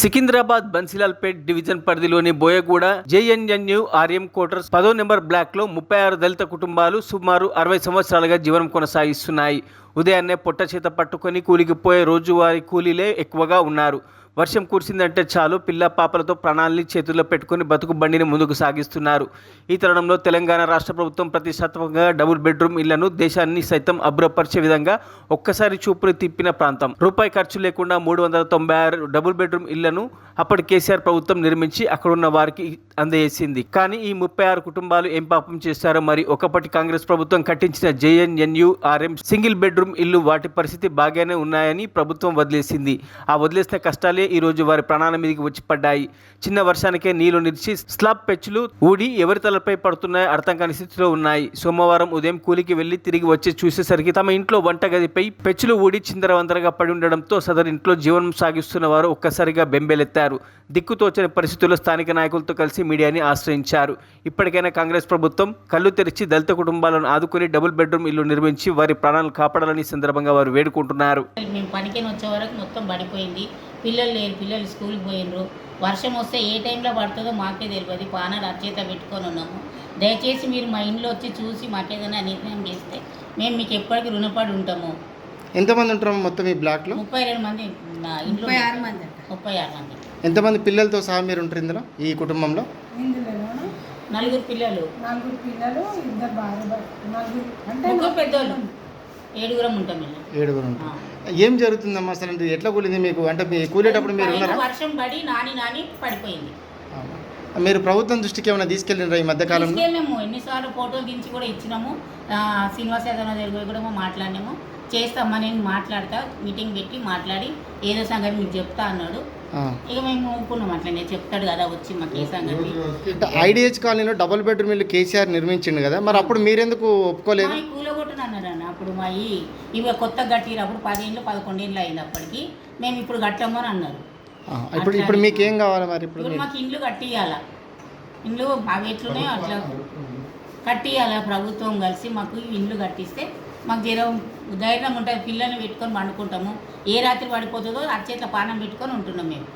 Secunderabad Bansilalpet division పరిధిలోని Boiguda జేఎన్ఎన్యు RM quarters పదో number బ్లాక్లో ముప్పై ఆరు దళిత కుటుంబాలు సుమారు అరవై సంవత్సరాలుగా జీవనం కొనసాగిస్తున్నాయి. ఉదయాన్నే పొట్ట చేత పట్టుకొని కూలికి పోయే రోజువారీ కూలీలే ఎక్కువగా ఉన్నారు. వర్షం కురిసిందంటే చాలు. పిల్ల పాపలతో ప్రాణాలని చేతుల్లో పెట్టుకుని బతుకు బండిని ముందుకు సాగిస్తున్నారు. ఈ తరుణంలో తెలంగాణ రాష్ట్ర ప్రభుత్వం ప్రతిష్టాత్మకంగా డబుల్ బెడ్రూమ్ ఇళ్ళను దేశాన్ని సైతం అభ్రపరిచే విధంగా ఒక్కసారి చూపులు తిప్పిన ప్రాంతం. రూపాయి ఖర్చు లేకుండా మూడు వందల తొంభై ఆరు డబుల్ బెడ్రూమ్ ఇళ్ళను అప్పటి కేసీఆర్ ప్రభుత్వం నిర్మించి అక్కడున్న వారికి అందజేసింది. కానీ ఈ ముప్పై ఆరు కుటుంబాలు ఏం పాపం చేశారో మరి ఒకప్పటి కాంగ్రెస్ ప్రభుత్వం కట్టించిన జేఎన్ఎన్యుఆర్ఎం సింగిల్ బెడ్రూమ్ ఇల్లు వాటి పరిస్థితి బాగానే ఉన్నాయని ప్రభుత్వం వదిలేసింది. ఆ వదిలేసిన కష్టాలే ఈరోజు వారి ప్రాణాల మీదకి వచ్చి పడ్డాయి. చిన్న వర్షానికే నీళ్ళు నిలిచి స్లాబ్ పెచ్చులు ఊడి ఎవరి తలపై పడుతున్నాయో అర్థం కాని స్థితిలో ఉన్నాయి. సోమవారం ఉదయం కూలికి వెళ్ళి తిరిగి వచ్చి చూసేసరికి తమ ఇంట్లో వంటగదిపై పెచ్చులు ఊడి చిందరవందరగా పడి ఉండడంతో సదరు ఇంట్లో జీవనం సాగిస్తున్న వారు ఒక్కసారిగా బెంబేలెత్తారు. దిక్కుతోచని పరిస్థితుల్లో స్థానిక నాయకులతో కలిసి మీడియాని ఆశ్రయించారు. ఇప్పటికైనా కాంగ్రెస్ ప్రభుత్వం కళ్ళు తెరిచి దళిత కుటుంబాలను ఆదుకుని డబుల్ బెడ్రూమ్ ఇల్లు నిర్మించి వారి ప్రాణాలను కాపాడాలని సందర్భంగా వారు వేడుకుంటున్నారు. మేము పనికిని వచ్చే వరకు మొత్తం పడిపోయింది. పిల్లలు లేరు పిల్లలు స్కూల్కి పోయినరు వర్షం వస్తే ఏ టైంలో పడుతుందో మాకే తెలియదు. పానాలు అర్చేత పెట్టుకొని ఉన్నాము. దయచేసి మీరు మా ఇంట్లో వచ్చి చూసి మాకేదైనా నిర్ణయం చేస్తే మేము మీకు ఎప్పటికీ రుణపడి ఉంటాము. ఎంతమంది ఉంటారు మొత్తం ఈ బ్లాక్లో ముప్పై రెండు మంది నా ఇంట్లో ముప్పై ఆరు మంది అంట. ముప్పై ఆరు మంది. ఎంతమంది పిల్లలతో సహా మీరు ఉంటారు ఇందులో ఈ కుటుంబంలో? ఇందులోనూ నలుగురు పిల్లలు. నలుగురు పిల్లలు ఇద్దరు భార్య భర్త నలుగురు అంటే ముగ్గురు పెద్దోళ్ళు. ఏడుగురం ఉంటాం ఏడుగురు ఉంటారు ఏం జరుగుతుందమ్మా అసలు అంటే ఎట్లా కూలింది మీకు? అంటే మీ కూలేటప్పుడు మీరు పైన ఉన్నారా? వర్షం పడి నాని నాని పడిపోయింది. అవునా. మీరు ప్రభుత్వం దృష్టికి ఏమైనా తీసుకెళ్ళినరా ఈ మధ్య కాలంలో? తీసుకెళ్ళాము. ఎన్నిసార్లు ఫోటోలు దించి కూడా ఇచ్చినాము. శ్రీనివాస్ యాదవ్ దగ్గర కూడా చేసినాము చేస్తామా నేను మాట్లాడతా. మీటింగ్ పెట్టి మాట్లాడి ఏదో సంగతి మీకు చెప్తా అన్నాడు. ఇక మేము ఊరుకున్నాం అట్లనే. చెప్తాడు కదా వచ్చి మాకు ఏ సంగతి. ఐడిహెచ్ కాలనీలో డబుల్ బెడ్రూమ్ ఇల్లు కేసీఆర్ నిర్మించిండు కదా. మరి అప్పుడు మీరెందుకు ఒప్పుకోలేదు? కూలగొట్టును అన్నాడు అన్న అప్పుడు మా ఇవి కొత్త కట్టిరు అప్పుడు పదేళ్ళు పదకొండేళ్ళు అయింది అప్పటికి. మేము ఇప్పుడు కట్టాము అని అన్నారు. ఇప్పుడు ఇప్పుడు మీకు ఏం కావాలి మరి? ఇప్పుడు మాకు ఇండ్లు కట్టియాల? ఇండ్లు అవి ఎట్లున్నాయో అట్లా కట్టియాల ప్రభుత్వం కలిసి? మాకు ఇండ్లు కట్టిస్తే మాకు జర ధైర్యం ఉంటుంది. పిల్లల్ని పెట్టుకొని పండుకుంటాము. ఏ రాత్రి పడిపోతుందో అచ్చేట్ల పానం పెట్టుకొని ఉంటున్నాం మేము.